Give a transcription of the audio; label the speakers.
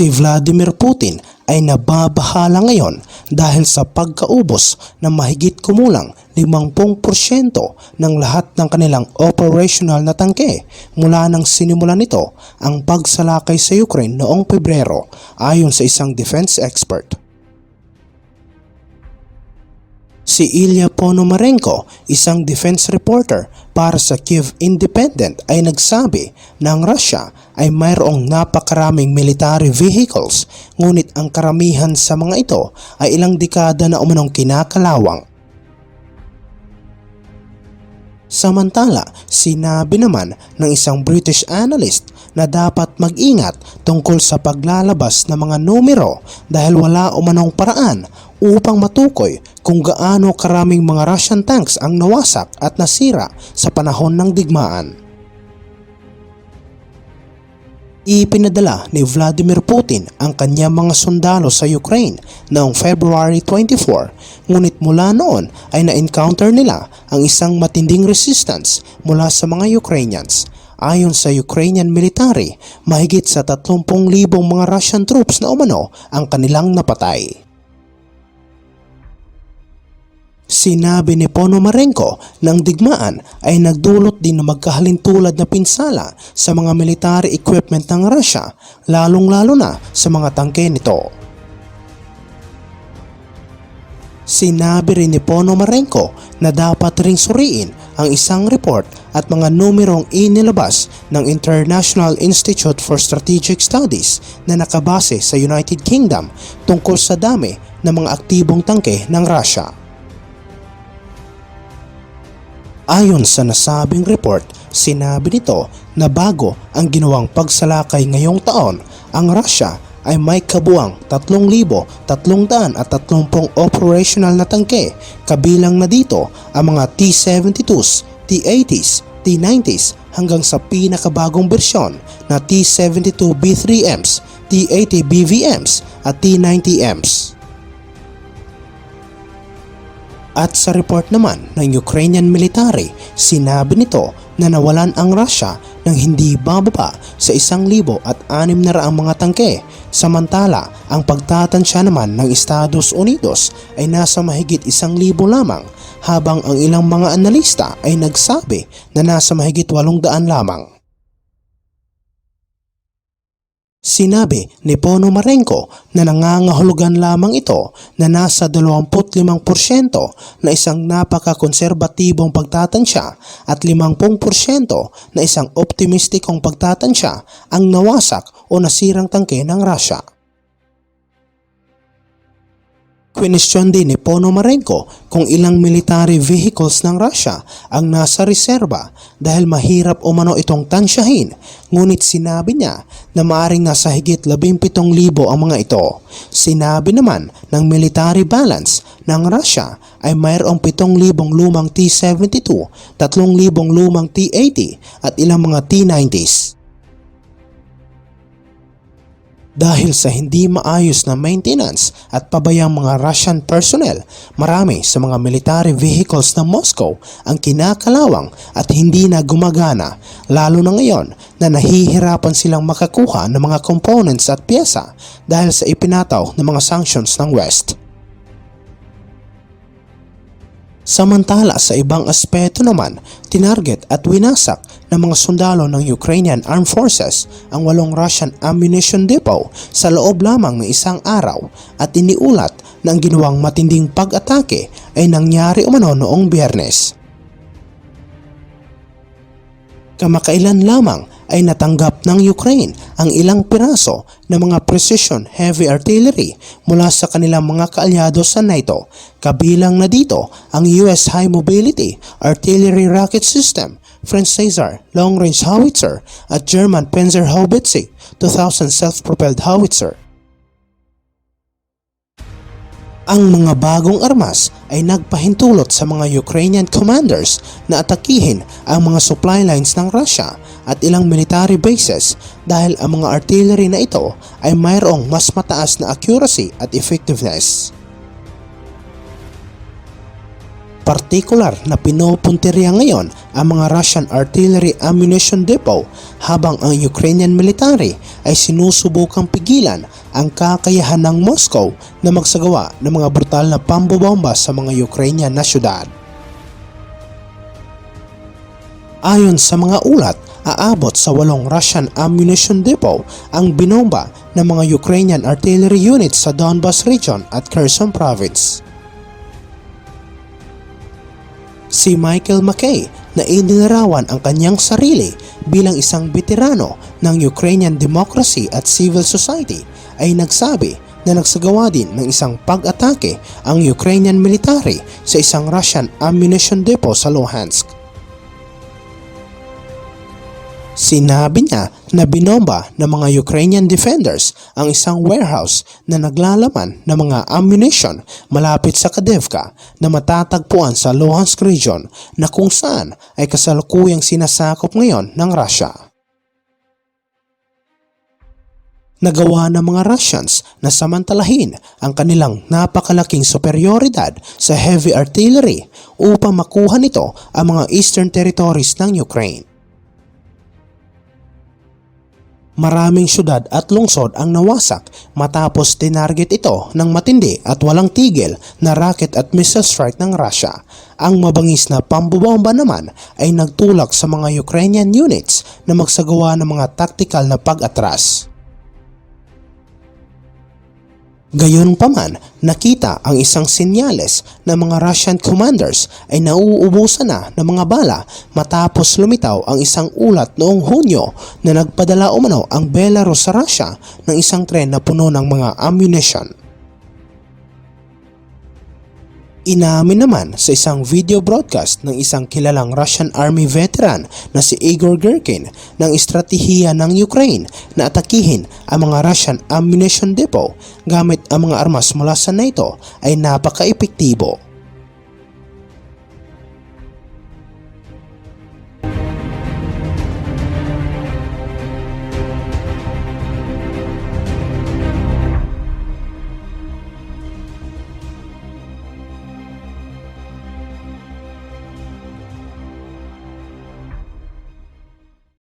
Speaker 1: Si Vladimir Putin ay nababahala ngayon dahil sa pagkaubos ng mahigit kumulang 50% ng lahat ng kanilang operational na tangke mula nang sinimulan nito ang pagsalakay sa Ukraine noong Pebrero ayon sa isang defense expert. Si Ilya Ponomarenko, isang defense reporter para sa Kiev Independent ay nagsabi na ang Russia ay mayroong napakaraming military vehicles ngunit ang karamihan sa mga ito ay ilang dekada na umanong kinakalawang. Samantala, sinabi naman ng isang British analyst na dapat mag-ingat tungkol sa paglalabas ng mga numero dahil wala umanong paraan upang matukoy kung gaano karaming mga Russian tanks ang nawasak at nasira sa panahon ng digmaan. Ipinadala ni Vladimir Putin ang kanyang mga sundalo sa Ukraine noong February 24 ngunit mula noon ay na-encounter nila ang isang matinding resistance mula sa mga Ukrainians. Ayon sa Ukrainian military, mahigit sa 30,000 mga Russian troops na umano ang kanilang napatay. Sinabi ni Ponomarenko ang digmaan ay nagdulot din ng magkahalintulad na pinsala sa mga military equipment ng Russia, lalong-lalo na sa mga tangke nito. Sinabi rin ni Ponomarenko na dapat ring suriin ang isang report at mga numerong inilabas ng International Institute for Strategic Studies na nakabase sa United Kingdom tungkol sa dami ng mga aktibong tangke ng Russia. Ayon sa nasabing report, sinabi nito na bago ang ginawang pagsalakay ngayong taon, ang Russia ay may kabuang 3,330 operational na tangke kabilang na dito ang mga T-72s, T-80s, T-90s hanggang sa pinakabagong bersyon na T-72B3Ms, T-80BVMs at T-90Ms. At sa report naman ng Ukrainian military, sinabi nito na nawalan ang Russia ng hindi bababa sa isang libo at anim na raang mga tangke. Samantala, ang pagtatansya naman ng Estados Unidos ay nasa mahigit isang libo lamang habang ang ilang mga analista ay nagsabi na nasa mahigit walong daan lamang. Sinabi ni Ponomarenko na nangangahulugan lamang ito na nasa 25% na isang napaka-konserbatibong pagtatansya at 50% na isang optimistikong pagtatansya ang nawasak o nasirang tangke ng Russia. Kwenestyon din ni Ponomarenko kung ilang military vehicles ng Russia ang nasa reserba dahil mahirap umano itong tansyahin ngunit sinabi niya na maaring nasa higit 17,000 ang mga ito. Sinabi naman ng military balance ng Russia ay mayroong 7,000 lumang T-72, 3,000 lumang T-80 at ilang mga T-90s. Dahil sa hindi maayos na maintenance at pabayang mga Russian personnel, marami sa mga military vehicles ng Moscow ang kinakalawang at hindi na gumagana, lalo na ngayon na nahihirapan silang makakuha ng mga components at pyesa dahil sa ipinataw ng mga sanctions ng West. Samantala sa ibang aspeto naman, tinarget at winasak ng mga sundalo ng Ukrainian Armed Forces ang walong Russian ammunition depot sa loob lamang ng isang araw at iniulat na ang ginawang matinding pag-atake ay nangyari umano noong biyernes. Kamakailan lamang ay natanggap ng Ukraine ang ilang piraso ng mga precision heavy artillery mula sa kanilang mga kaalyado sa NATO. Kabilang na dito ang US High Mobility Artillery Rocket System, French Caesar Long Range Howitzer at German Panzerhaubitze 2000 self-propelled howitzer. Ang mga bagong armas ay nagpahintulot sa mga Ukrainian commanders na atakihin ang mga supply lines ng Russia at ilang military bases dahil ang mga artillery na ito ay mayroong mas mataas na accuracy at effectiveness. Partikular na pinupuntirya ngayon ang mga Russian artillery ammunition depot habang ang Ukrainian military ay sinusubukang pigilan ang kakayahan ng Moscow na magsagawa ng mga brutal na pambobomba sa mga Ukrainian na syudad. Ayon sa mga ulat, aabot sa walong Russian ammunition depot ang binomba ng mga Ukrainian artillery units sa Donbas region at Kherson province. Si Michael McKay na inilarawan ang kanyang sarili bilang isang veterano ng Ukrainian democracy at civil society ay nagsabi na nagsagawa din ng isang pag-atake ang Ukrainian military sa isang Russian ammunition depot sa Luhansk. Sinabi niya na binomba ng mga Ukrainian defenders ang isang warehouse na naglalaman ng mga ammunition malapit sa Kadevka na matatagpuan sa Luhansk region na kung saan ay kasalukuyang sinasakop ngayon ng Russia. Nagawa ng mga Russians na samantalahin ang kanilang napakalaking superioridad sa heavy artillery upang makuha nito ang mga eastern territories ng Ukraine. Maraming syudad at lungsod ang nawasak matapos tinarget ito ng matindi at walang tigil na rocket at missile strike ng Russia. Ang mabangis na pambobomba naman ay nagtulak sa mga Ukrainian units na magsagawa ng mga tactical na pag-atras. Gayon pa man, nakita ang isang senyales na mga Russian commanders ay nauubusan na ng mga bala matapos lumitaw ang isang ulat noong Hunyo na nagpadala umano ang Belarus sa Russia ng isang tren na puno ng mga ammunition. Inamin naman sa isang video broadcast ng isang kilalang Russian Army veteran na si Igor Girkin ng estratehiya ng Ukraine na atakihin ang mga Russian ammunition depot gamit ang mga armas mula sa NATO ay napaka-epektibo.